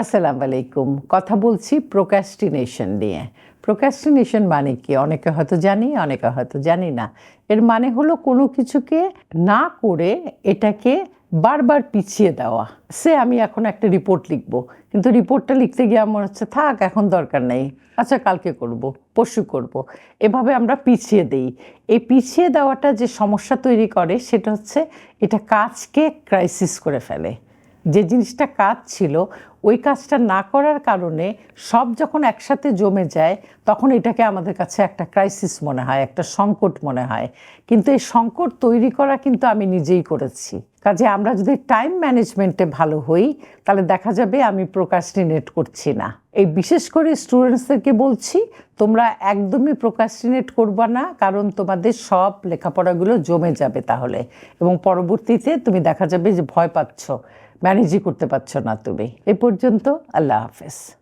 আসসালামু আলাইকুম। কথা বলছি প্রোক্যাস্টিনেশন নিয়ে। প্রোক্যাস্টিনেশন মানে কি? অনেকে হয়তো জানি, অনেকে হয়তো জানি না। এর মানে হলো কোনো কিছুকে না করে এটাকে বারবার পিছিয়ে দেওয়া। সে আমি এখন একটা রিপোর্ট লিখব। কিন্তু রিপোর্টটা লিখতে গিয়ে আমার হচ্ছে, থাক, এখন দরকার নেই। আচ্ছা কালকে করব, পরশু করব। এভাবে আমরা পিছিয়ে দেই। এই পিছিয়ে দেওয়াটা যে সমস্যা তৈরি করে, সেটা হচ্ছে এটা কাজকে ক্রাইসিস করে ফেলে। যে জিনিসটা কাজ ছিল, ওই কাজটা না করার কারণে সব যখন একসাথে জমে যায়, তখন এটাকে আমাদের কাছে একটা ক্রাইসিস মনে হয়, একটা সংকট মনে হয়। কিন্তু এই সংকট তৈরি করা কিন্তু আমি নিজেই করেছি। কাজে আমরা যদি টাইম ম্যানেজমেন্টে ভালো হই, তাহলে দেখা যাবে আমি প্রোকাস্টিনেট করছি না। এই বিশেষ করে স্টুডেন্টসদেরকে বলছি, তোমরা একদমই প্রোকাস্টিনেট করবা না, কারণ তোমাদের সব লেখাপড়াগুলো জমে যাবে তাহলে। এবং পরবর্তীতে তুমি দেখা যাবে যে ভয় পাচ্ছ। ম্যানেজই করতে পারছ না তুমি। এ পর্যন্ত আল্লাহ হাফেজ।